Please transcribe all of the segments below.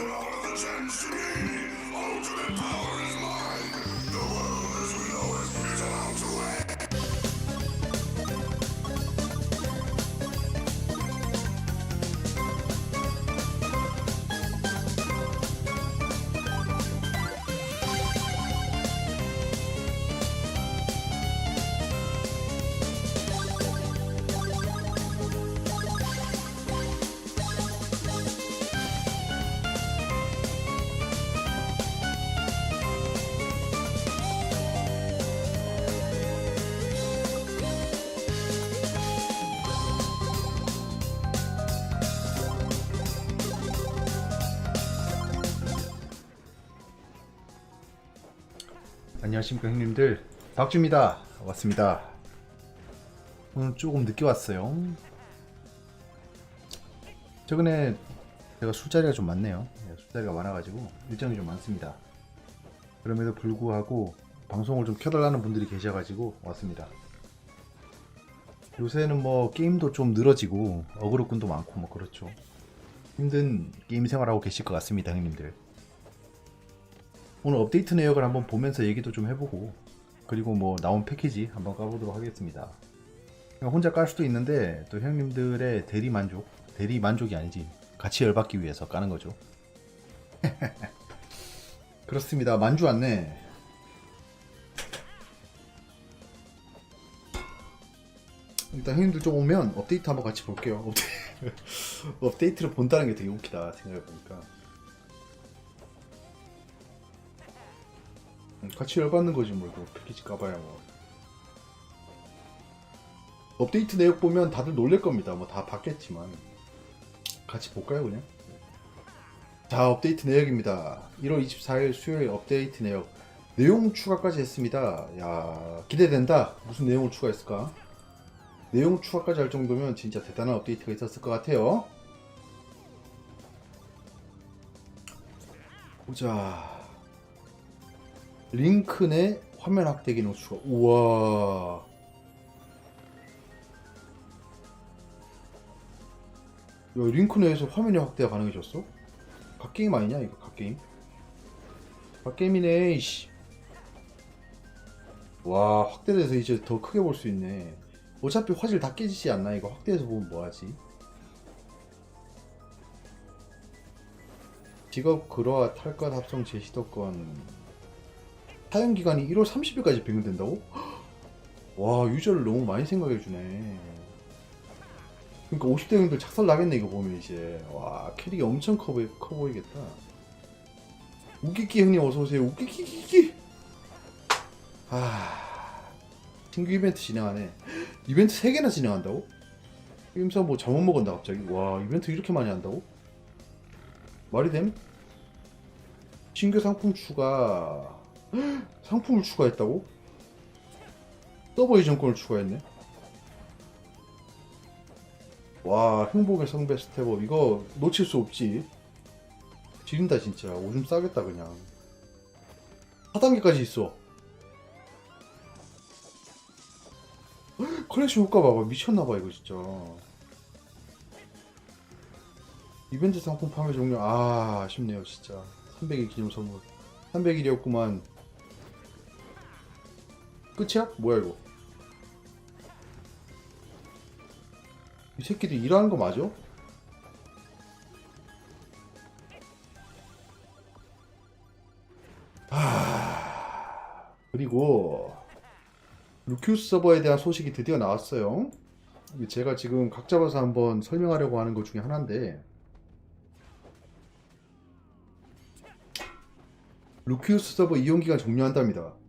and all the ends to me. Ultimate power is mine. 안녕하십니까 형님들. 박주입니다. 왔습니다. 오늘 조금 늦게 왔어요. 최근에 제가 술자리가 좀 많네요. 네, 술자리가 많아가지고 일정이 좀 많습니다. 그럼에도 불구하고 방송을 좀 켜달라는 분들이 계셔가지고 왔습니다. 요새는 뭐 게임도 좀 늘어지고 어그로꾼도 많고 뭐 그렇죠. 힘든 게임 생활하고 계실 것 같습니다 형님들 오늘 업데이트 내역을 한번 보면서 얘기도 좀 해보고 그리고 뭐 나온 패키지 한번 까보도록 하겠습니다. 혼자 깔 수도 있는데 또 형님들의 대리 만족, 대리 만족이 아니지 같이 열받기 위해서 까는 거죠. 그렇습니다. 만주 왔네. 일단 형님들 좀 오면 업데이트 한번 같이 볼게요. 업데이트, 업데이트를 본다는 게 되게 웃기다 생각해보니까. 같이 열받는 거지 뭐 이거 패키지 까봐야 뭐. 업데이트 내역 보면 다들 놀랄 겁니다. 뭐 다 봤겠지만. 같이 볼까요 그냥? 자 업데이트 내역입니다. 1월 24일 수요일 업데이트 내역. 내용 추가까지 했습니다. 야 기대된다. 무슨 내용을 추가했을까? 내용 추가까지 할 정도면 진짜 대단한 업데이트가 있었을 것 같아요. 보자 링크 내 화면 확대 기능 추가. 우와. 야, 링크 내에서 화면이 확대가 가능해졌어? 갓게임 아니냐 이거 갓게임? 갓게임이네 이씨 와 확대돼서 이제 더 크게 볼 수 있네 어차피 화질 다 깨지지 않나 이거 확대해서 보면 뭐하지 직업 그로와 탈것 합성 제시도권 사용 기간이 1월 30일까지 변경된다고? 와 유저를 너무 많이 생각해주네. 그러니까 50대 형들 착살 나겠네 이거 보면 이제 와 캐릭이 엄청 커, 보이, 커 보이겠다. 우기기 형님 어서 오세요. 우기기기기. 아 신규 이벤트 진행하네. 이벤트 3 개나 진행한다고? 게임사 뭐 잘못 먹었나 갑자기? 와 이벤트 이렇게 많이 한다고? 말이 됨? 신규 상품 추가 상품을 추가했다고? 서버 이전권을 추가했네. 와, 행복의 성배 스텝업. 이거 놓칠 수 없지. 지린다, 진짜. 오줌 싸겠다, 그냥. 4단계까지 있어. 컬렉션 효과 봐봐. 미쳤나봐, 이거 진짜. 이벤트 상품 판매 종료. 아, 아쉽네요, 진짜. 300일 기념 선물. 300일이었구만. 끝이야? 뭐야 이거? 이 새끼들 일하는 거 맞아? 하... 그리고 루큐스 서버에 대한 소식이 드디어 나왔어요. 제가 지금 각 잡아서 한번 설명하려고 하는 것 중에 하나인데 루키우스 서버 이용 기간 종료한답니다.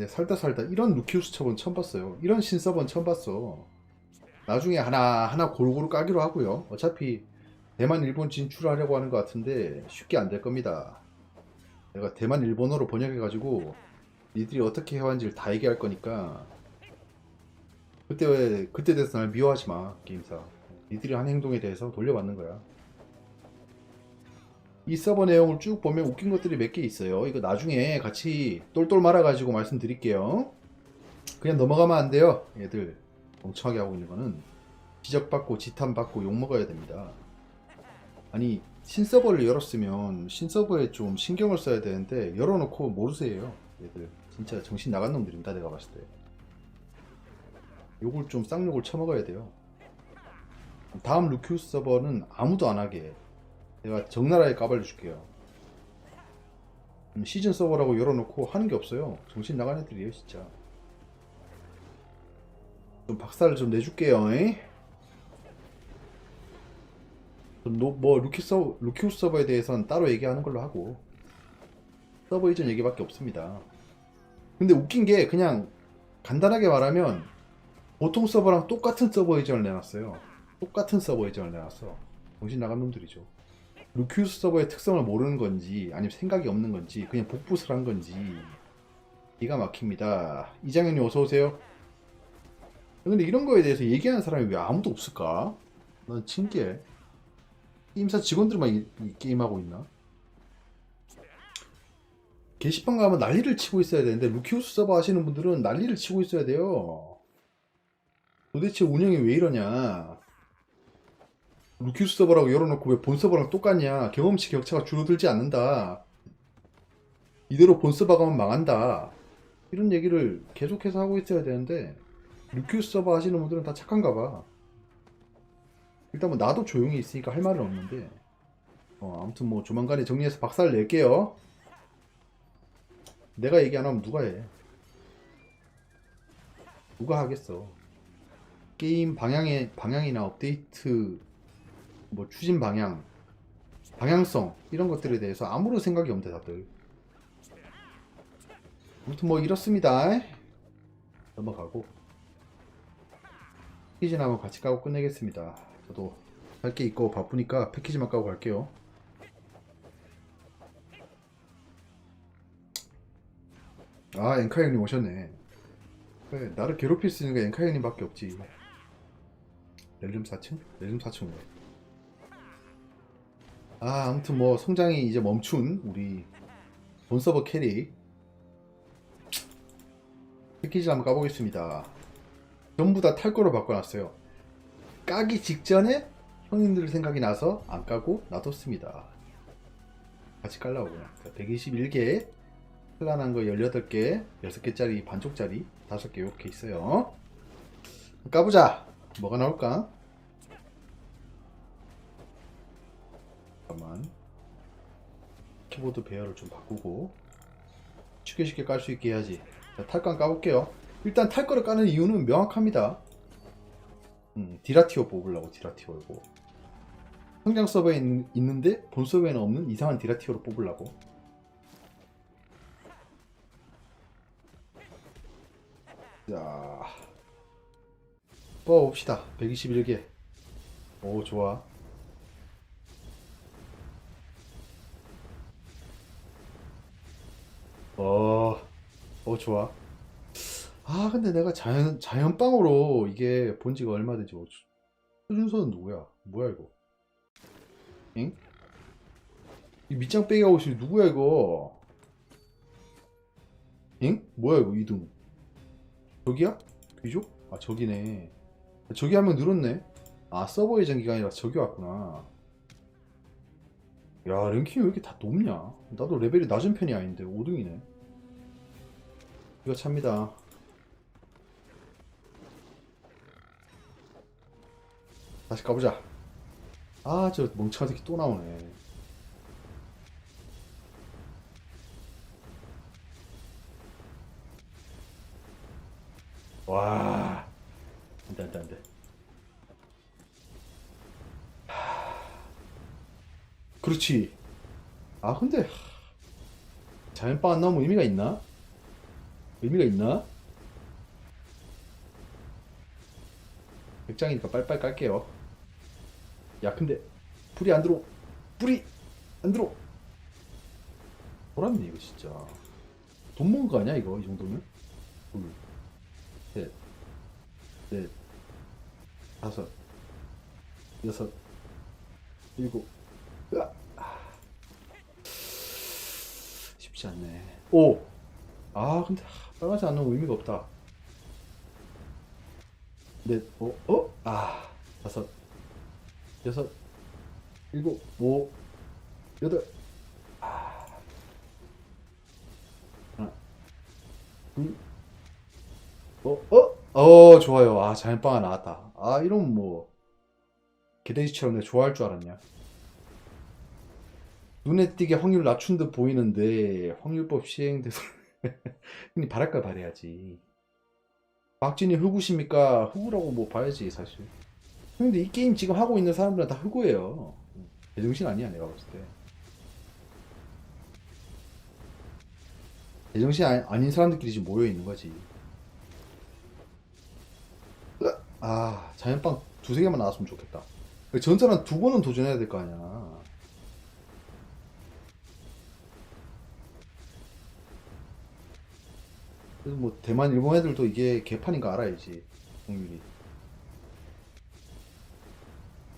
네, 살다 살다 이런 루키우스 서버는 처음 봤어요. 이런 신서버는 처음 봤어. 나중에 하나 하나 골고루 까기로 하고요. 어차피 대만 일본 진출하려고 하는 것 같은데 쉽게 안 될 겁니다. 내가 대만 일본어로 번역해가지고 니들이 어떻게 해왔는지를 다 얘기할 거니까 그때 왜 그때 대해서 날 미워하지 마 게임사. 니들이 한 행동에 대해서 돌려받는 거야. 이 서버 내용을 쭉 보면 웃긴 것들이 몇 개 있어요. 이거 나중에 같이 똘똘 말아가지고 말씀드릴게요. 그냥 넘어가면 안 돼요. 얘들 멍청하게 하고 있는 거는 지적받고 지탄받고 욕먹어야 됩니다. 아니 신서버를 열었으면 신서버에 좀 신경을 써야 되는데 열어놓고 모르세요 얘들 진짜 정신 나간 놈들입니다 내가 봤을 때 요걸 좀 쌍욕을 쳐먹어야 돼요 다음 루키우스 서버는 아무도 안 하게 내가 적나라하게 까발려 줄게요 음, 시즌 서버라고 열어놓고 하는 게 없어요 정신 나간 애들이에요 진짜 좀 박살을 좀 내줄게요 잉? 노, 뭐 루키 서 루키우스 서버에 대해서는 따로 얘기하는 걸로 하고 서버 이전 얘기밖에 없습니다. 근데 웃긴 게 그냥 간단하게 말하면 보통 서버랑 똑같은 서버 이전을 내놨어요. 똑같은 서버 이전을 내놨어. 정신 나간 놈들이죠. 루키우스 서버의 특성을 모르는 건지 아니면 생각이 없는 건지 그냥 복붙을 한 건지 기가 막힙니다. 이장현님 어서 오세요. 근데 이런 거에 대해서 얘기하는 사람이 왜 아무도 없을까? 난 신기해. 게임사 직원들만 이, 이 게임하고 있나? 게시판 가면 난리를 치고 있어야 되는데 루키우스 서버 하시는 분들은 난리를 치고 있어야 돼요. 도대체 운영이 왜 이러냐? 루키우스 서버라고 열어놓고 왜 본 서버랑 똑같냐? 경험치 격차가 줄어들지 않는다. 이대로 본 서버 가면 망한다. 이런 얘기를 계속해서 하고 있어야 되는데 루키우스 서버 하시는 분들은 다 착한가 봐. 일단 뭐 나도 조용히 있으니까 할 말은 없는데 어, 아무튼 뭐 조만간에 정리해서 박살 낼게요. 내가 얘기 안 하면 누가 해? 누가 하겠어? 게임 방향의 방향이나 업데이트 뭐 추진 방향, 방향성 이런 것들에 대해서 아무런 생각이 없는데 다들. 아무튼 뭐 이렇습니다. 넘어가고 패키지나 한번 같이 까고 끝내겠습니다. 저도 할 게 있고 바쁘니까 패키지만 까고 갈게요. 아 엔카 형님 오셨네. 그래, 나를 괴롭힐 수 있는 게 엔카 형님밖에 없지. 렐름 4층? 렐름 4층. 아 아무튼 뭐 성장이 이제 멈춘 우리 본 서버 캐릭 패키지 한번 까보겠습니다. 전부 다 탈 거로 바꿔놨어요. 까기 직전에 형님들 생각이 나서 안 까고 놔뒀습니다. 같이 깔라고 그냥. 121개, 플란한 거 18개, 6개짜리, 반쪽짜리, 5개 이렇게 있어요. 까보자! 뭐가 나올까? 잠깐만. 키보드 배열을 좀 바꾸고 쉽게 쉽게 깔 수 있게 해야지. 자, 탈건 까볼게요. 일단 탈 거를 까는 이유는 명확합니다. 음, 디라티오 뽑으려고 디라티오 이거. 성장 서버에 있, 있는데 본 서버에는 없는 이상한 디라티오를 뽑으려고. 자, 뽑아봅시다. 121개. 오, 좋아. 어, 좋아. 아, 근데 내가 자연, 자연빵으로 이게 본 지가 얼마 되지? 어, 표준서는 누구야? 뭐야, 이거? 응? 이 밑장 빼기 하고 있으니 누구야, 이거? 응? 뭐야, 이거, 이등? 저기야? 귀족? 아, 저기네. 저기 한 명 늘었네? 아, 서버 예정 기간이라 저기 왔구나. 야, 랭킹이 왜 이렇게 다 높냐? 나도 레벨이 낮은 편이 아닌데, 5등이네. 이거 찹니다. 다시 가보자. 아, 저 멍청한 새끼 또 나오네. 와. 안 돼, 안 돼, 안 돼. 하. 그렇지. 아, 근데. 자연빵 안 나오면 의미가 있나? 의미가 있나? 백장이니까 빨리빨리 깔게요. 야, 근데 불이 안 들어. 불이 안 들어. 돌았네 이거 진짜. 돈 먹은 거 아니야 이거 이 정도면? 둘, 셋, 넷, 다섯, 여섯, 일곱. 으아. 쉽지 않네. 오. 아 근데 빨간색 안 넣으면 의미가 없다. 넷, 어, 어? 아, 다섯, 여섯, 일곱, 오, 여덟 아. 하나 둘 어? 어? 어 좋아요 아 자연빵 나왔다 아 이러면 뭐 개돼지처럼 내가 좋아할 줄 알았냐 눈에 띄게 확률 낮춘 듯 보이는데 확률법 시행돼서 형님 바랄까 바래야지. 박진이 흑우십니까? 흑우라고 뭐 봐야지 사실. 근데 이 게임 지금 하고 있는 사람들은 다 흑우예요. 제정신 아니야 내가 봤을 때. 제정신 아니- 아닌 사람들끼리 지금 모여 있는 거지. 아 자연빵 두세 개만 나왔으면 좋겠다. 전설한 두 번은 도전해야 될 거 아니야 그래서 뭐 대만 일본 애들도 이게 개판인 거 알아야지 확률이.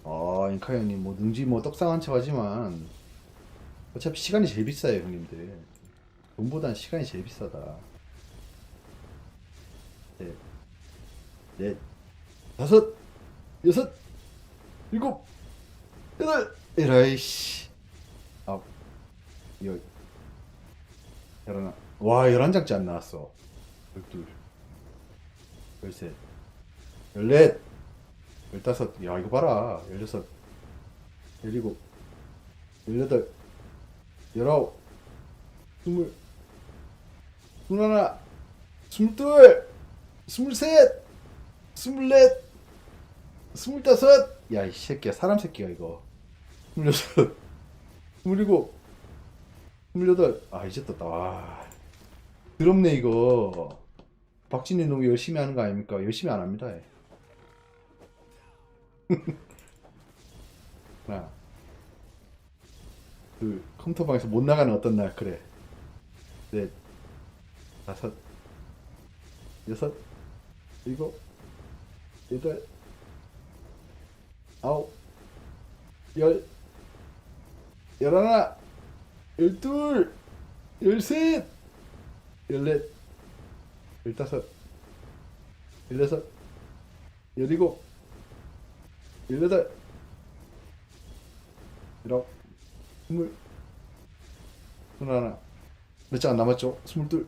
아 인카 형님 뭐 능지 뭐 떡상한 척 하지만 어차피 시간이 제일 비싸요 형님들. 돈보단 시간이 제일 비싸다. 넷, 넷, 다섯, 여섯, 일곱, 여덟, 에라이씨. 아홉, 열, 열하나. 와 열한 장째 안 나왔어 열둘, 열셋, 열넷, 열다섯, 야 이거 봐라, 열여섯, 열일곱, 열여덟, 열아홉, 스물, 스물하나, 스물둘, 스물셋, 스물넷, 스물다섯, 야이 새끼야. 사람 새끼야 이거, 스물여섯, 스물일곱, 스물여덟, 아 이제 떴다. 와, 더럽네 이거. 박진희 너무 열심히 하는 거 아닙니까? 열심히 안 합니다. 얘. 하나, 둘, 컴퓨터 방에서 못 나가는 어떤 날 그래. 넷, 다섯, 여섯, 일곱, 여덟, 아홉, 열, 열하나, 열둘, 열셋, 열넷, 열다섯, 열여섯, 열일곱, 열여덟, 열아홉, 스물, 스물하나, 몇장안 남았죠? 스물둘.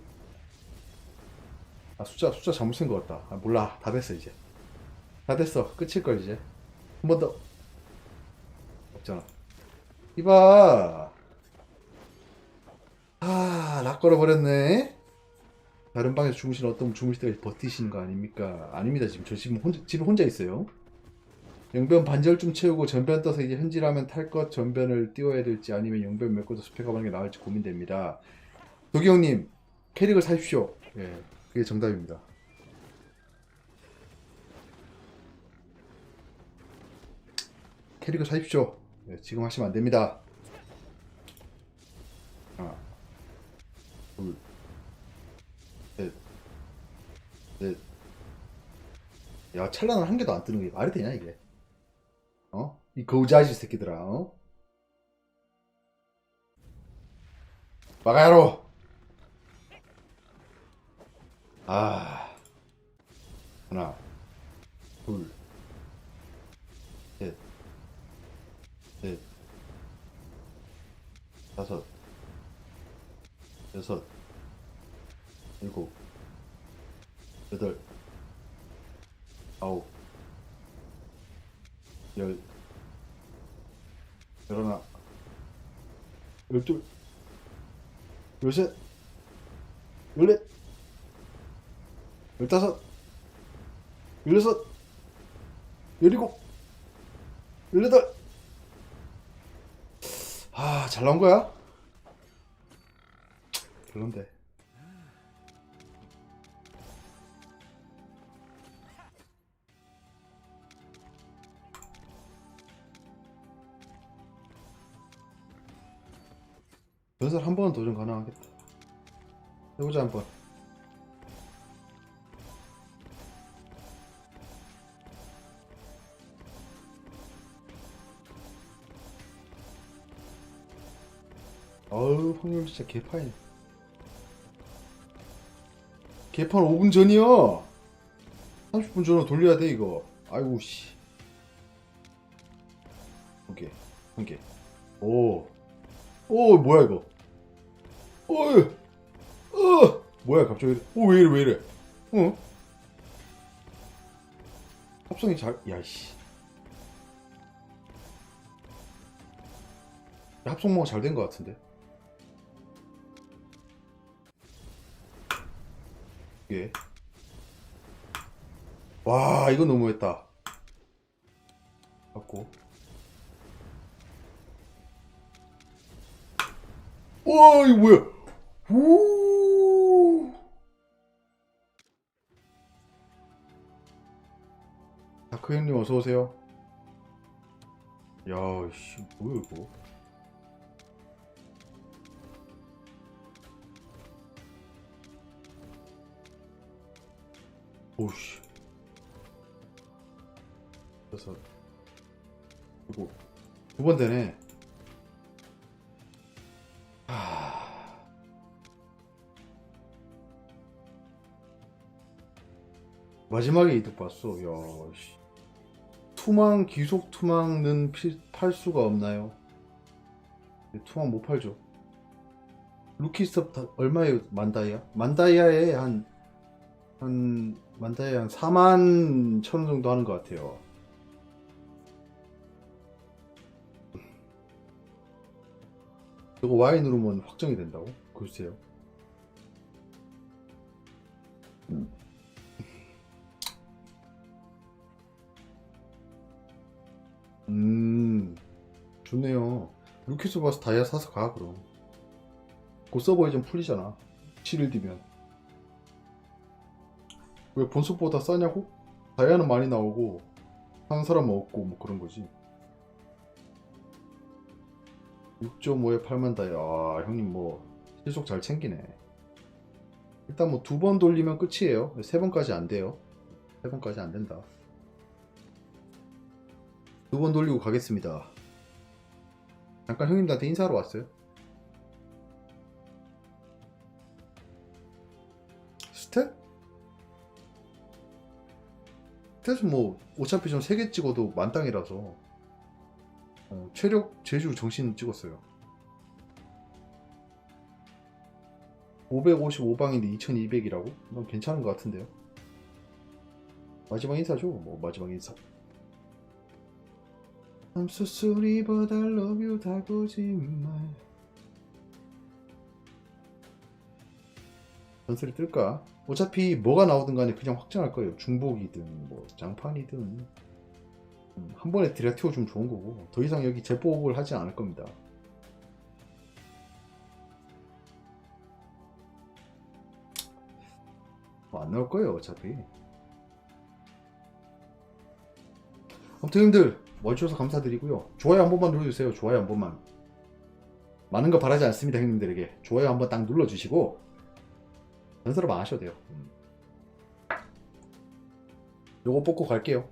아 숫자 숫자 잘못 쓴 것 같다. 아, 몰라 다 됐어 이제. 다 됐어 끝일 걸 이제. 한 번 더. 없잖아. 이봐. 아, 락 걸어버렸네. 다른 방에서 주무시는 어떤 주무실 때까지 버티시는 거 아닙니까? 아닙니다. 지금 저 지금 혼자, 집에 혼자 있어요. 영변 반절쯤 채우고 전변 떠서 이제 현질하면 탈 것 전변을 띄워야 될지 아니면 영변 메꿔서 숲에 가보는 게 나을지 고민됩니다. 도기 형님 캐릭을 사십시오. 예, 그게 정답입니다. 캐릭을 사십시오. 예, 지금 하시면 안 됩니다. 하나, 둘, 넷. 야, 찰나는 한 개도 안 뜨는 게 말이 되냐, 이게? 어? 이 거우자지 새끼들아, 어? 마가야로! 아. 하나, 둘, 셋, 넷, 다섯, 여섯, 일곱, 여덟, 아홉, 열, 열하나, 열둘, 열셋, 열넷, 열다섯, 열여섯, 열일곱, 열여덟. 아, 잘 나온 거야? 별론데. 전설 한 번은 도전 가능하겠다. 해보자 한 번. 어우 확률 진짜 개파이네. 개판 5분 전이요. 30분 전으로 돌려야 돼 이거. 아이고 씨. 두 개, 한 개. 오. 오 뭐야 이거 뭐야 갑자기? 오왜 이래 왜 이래? 어? 합성이 잘 야씨. 합성모가 잘 된 것 같은데? 이게 와 이거 너무했다. 갖고. 와 이거 뭐야? 우 다크 형님 어서 오세요. 야씨 뭐야 이거? 오씨. 그래서 이거 두 번 되네. 하... 마지막에 이득 봤어. 야 씨 투망 기속 투망은 필- 팔 수가 없나요? 투망 못 팔죠 루키스톱 다- 얼마에 만다이아? 만다이아에 한 한 만다이아 한 4만 천원 정도 하는 것 같아요. 이거 누르면 확정이 된다고? 글쎄요. 음, 좋네요. 루키스 봐서 다이아 사서 가, 그럼. 그 서버에 좀 풀리잖아. 7일 뒤면. 왜 본수보다 싸냐고? 다이아는 많이 나오고, 하는 사람은 없고, 뭐 그런 거지. 6.5에 8만 다이아. 아, 형님 뭐, 실속 잘 챙기네. 일단 뭐 두 번 돌리면 끝이에요. 세 번까지 안 돼요. 세 번까지 안 된다. 두 번 돌리고 가겠습니다. 잠깐 형님들한테 인사하러 왔어요. 스탯? 스탯은 뭐 어차피 좀 3개 찍어도 만땅이라서 어, 체력, 제주, 정신 찍었어요. 555방인데 2200이라고? 넌 괜찮은 것 같은데요. 마지막 인사죠. 뭐 마지막 인사. I'm so sorry but I love you 다 거짓말 전설이 뜰까? 어차피 뭐가 나오든 간에 그냥 확정할 거예요. 중복이든 뭐 장판이든. 음, 한 번에 좀 좋은 거고 더 이상 여기 재보복을 하지 않을 겁니다. 뭐 안 나올 거예요 어차피 아무튼 형님들 와주셔서 감사드리고요. 좋아요 한 번만 눌러주세요. 좋아요 한 번만. 많은 거 바라지 않습니다 형님들에게. 좋아요 한 번 딱 눌러주시고 연설을 안 하셔도 돼요. 음. 요거 뽑고 갈게요.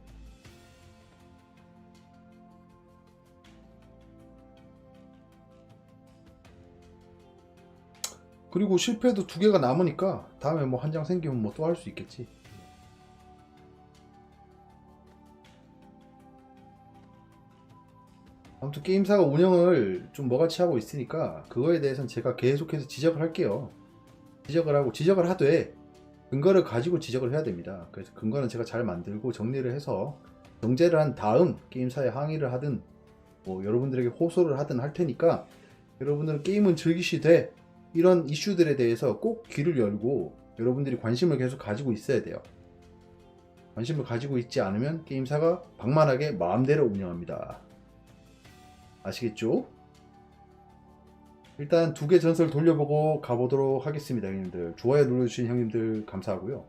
그리고 실패도 두 개가 남으니까 다음에 뭐 한 장 생기면 뭐 또 할 수 있겠지 아무튼 게임사가 운영을 좀 뭐같이 하고 있으니까 그거에 대해서는 제가 계속해서 지적을 할게요. 지적을 하고 지적을 하되 근거를 가지고 지적을 해야 됩니다. 그래서 근거는 제가 잘 만들고 정리를 해서 정제를 한 다음 게임사에 항의를 하든 뭐 여러분들에게 호소를 하든 할 테니까 여러분들은 게임은 즐기시되 이런 이슈들에 대해서 꼭 귀를 열고 여러분들이 관심을 계속 가지고 있어야 돼요. 관심을 가지고 있지 않으면 게임사가 방만하게 마음대로 운영합니다. 아시겠죠? 일단 두 개 전설 돌려보고 가보도록 하겠습니다, 형님들. 좋아요 눌러주신 형님들 감사하고요.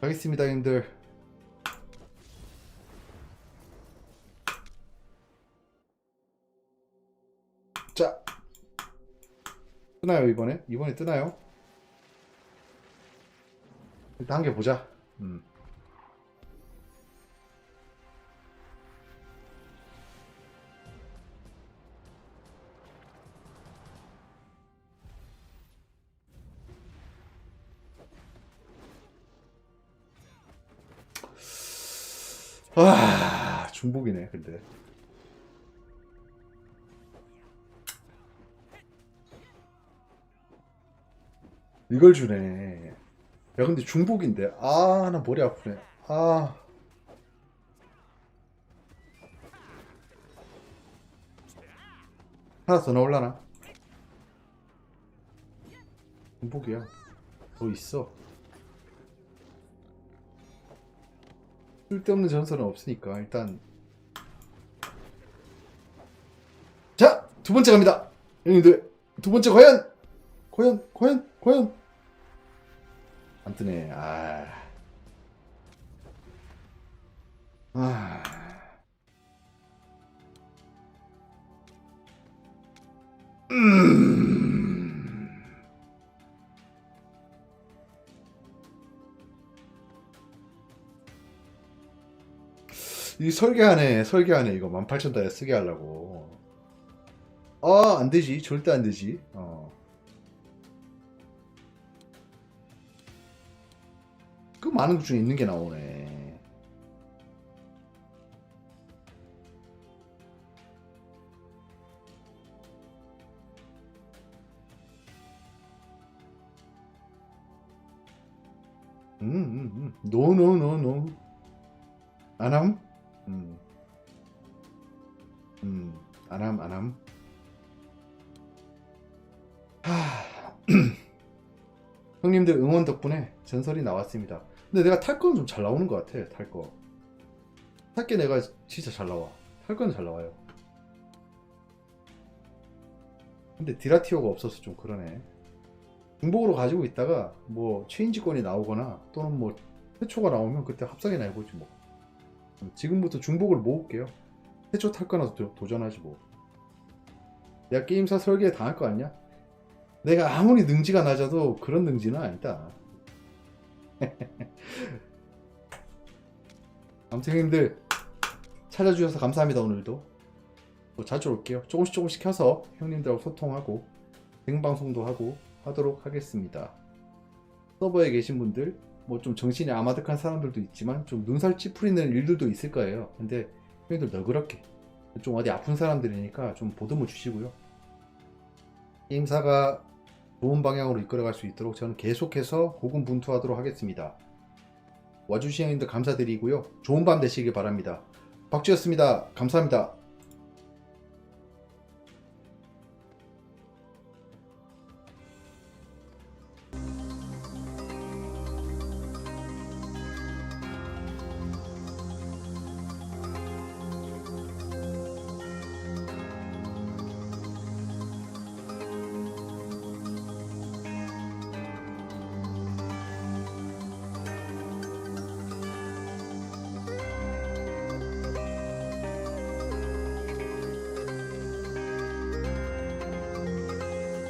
가겠습니다, 형님들. 자, 뜨나요 이번에? 이번에 뜨나요? 일단 한 개 보자. 음. 아 중복이네 근데 이걸 주네 야 근데 중복인데. 아 나 머리 아프네. 아. 하나 더 나올라나? 중복이야. 더 있어. 쓸데없는 전설은 없으니까 일단. 자! 두 번째 갑니다. 형님들 두 번째 과연! 과연 과연 과연 안 뜨네 아 아. 음. 이 설계하네 설계하네 이거 18,000달러 쓰게 하려고 아 안 되지 절대 안 되지 어. 그 많은 것 중에 있는 게 나오네 음, 음, 음. 노 노 노 노 안함? 음. 음. 안함 안함 하... 형님들 응원 덕분에 전설이 나왔습니다 근데 내가 탈 거는 좀잘 나오는 것 같아 탈 거. 탈게 내가 진짜 잘 나와. 탈 거는 잘 나와요. 근데 디라티오가 없어서 좀 그러네. 중복으로 가지고 있다가 뭐 체인지권이 나오거나 또는 뭐 최초가 나오면 그때 합성이나 해보지 뭐. 지금부터 중복을 모을게요. 최초 탈 거나 도, 도전하지 뭐. 내가 게임사 설계에 당할 거 아니야? 내가 아무리 능지가 낮아도 그런 능지는 아니다 아무튼 형님들 찾아주셔서 감사합니다 오늘도. 또 자주 올게요. 조금씩 조금씩 켜서 형님들하고 소통하고 생방송도 하고 하도록 하겠습니다. 서버에 계신 분들 뭐 좀 정신이 아마득한 사람들도 있지만 좀 눈살 찌푸리는 일들도 있을 거예요. 근데 형님들 너그럽게 좀 어디 아픈 사람들이니까 좀 보듬어 주시고요. 게임사가 좋은 방향으로 이끌어갈 수 있도록 저는 계속해서 고군분투하도록 하겠습니다. 와주신 형님들 감사드리고요. 좋은 밤 되시길 바랍니다. 박주였습니다. 감사합니다.